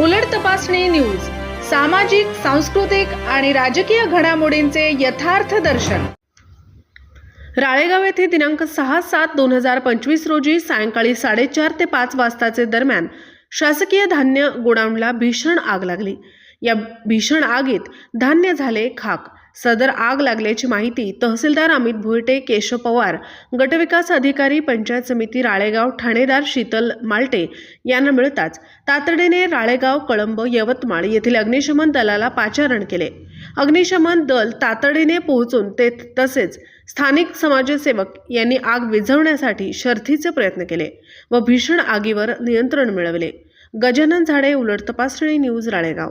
उलट तपासणी न्यूज सामाजिक सांस्कृतिक आणि राजकीय घडामोडींचे यथार्थ दर्शन. राळेगाव येथे दिनांक सहा सात दोन हजार पंचवीस रोजी सायंकाळी साडेचार ते पाच वाजताचे दरम्यान शासकीय धान्य गोडाऊनला भीषण आग लागली. या भीषण आगीत धान्य झाले खाक. सदर आग लागल्याची माहिती तहसीलदार अमित भोयटे केशव पवार गटविकास अधिकारी पंचायत समिती राळेगाव ठाणेदार शीतल मालटे यांना मिळताच तातडीने राळेगाव कळंब यवतमाळ येथील अग्निशमन दलाला पाचारण केले. अग्निशमन दल तातडीने पोहोचून ते तसेच स्थानिक समाजसेवक यांनी आग विझवण्यासाठी शर्थीचे प्रयत्न केले व भीषण आगीवर नियंत्रण मिळवले. गजानन झाडे उलट तपासणी न्यूज राळेगाव.